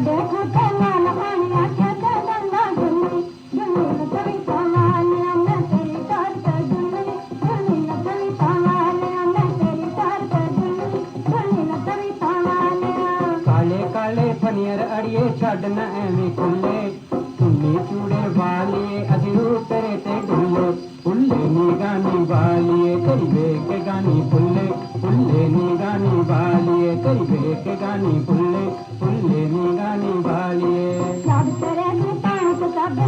काले काले पनियर अड़े छॾ नूड़े बाले अधी तरे ते నీ గాని బాలియే కరి వేక గాని పుల్లే పుల్లే నీ గాని బాలియే కరి వేక గాని పుల్లే పుల్లే నీ గాని బాలియే సబ్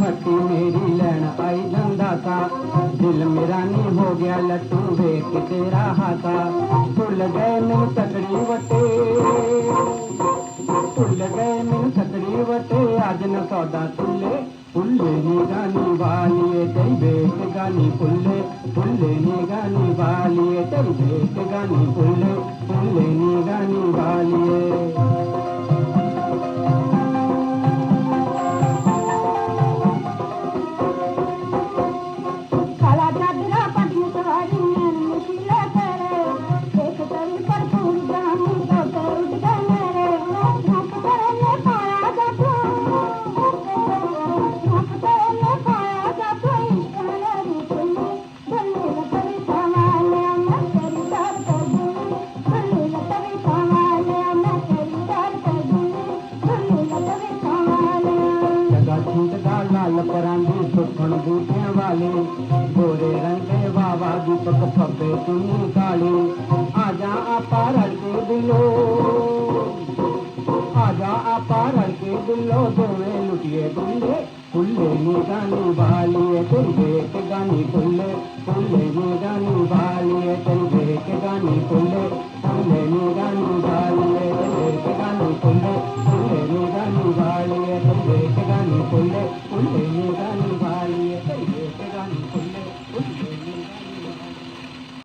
भट्टी मेरी लैन आई धंधा था दिल मेरा नहीं हो गया लट्टू वेख तेरा हाथा भुल गए मैन तकड़ी वटे भुल गए मैन तकड़ी वटे आज न सौदा तुल्ले फुले ही गानी वालिए तेरी बेट गानी फुले फुले ही गानी वालिए तेरी बेट गानी फुले फुले ही गानी वाली सुखण बाली बोरे रहंदे बाबा जी तुंहिंजी गाली आजा हलके दिलो आजा हलके दिलो दो लुटे फुले जी गानी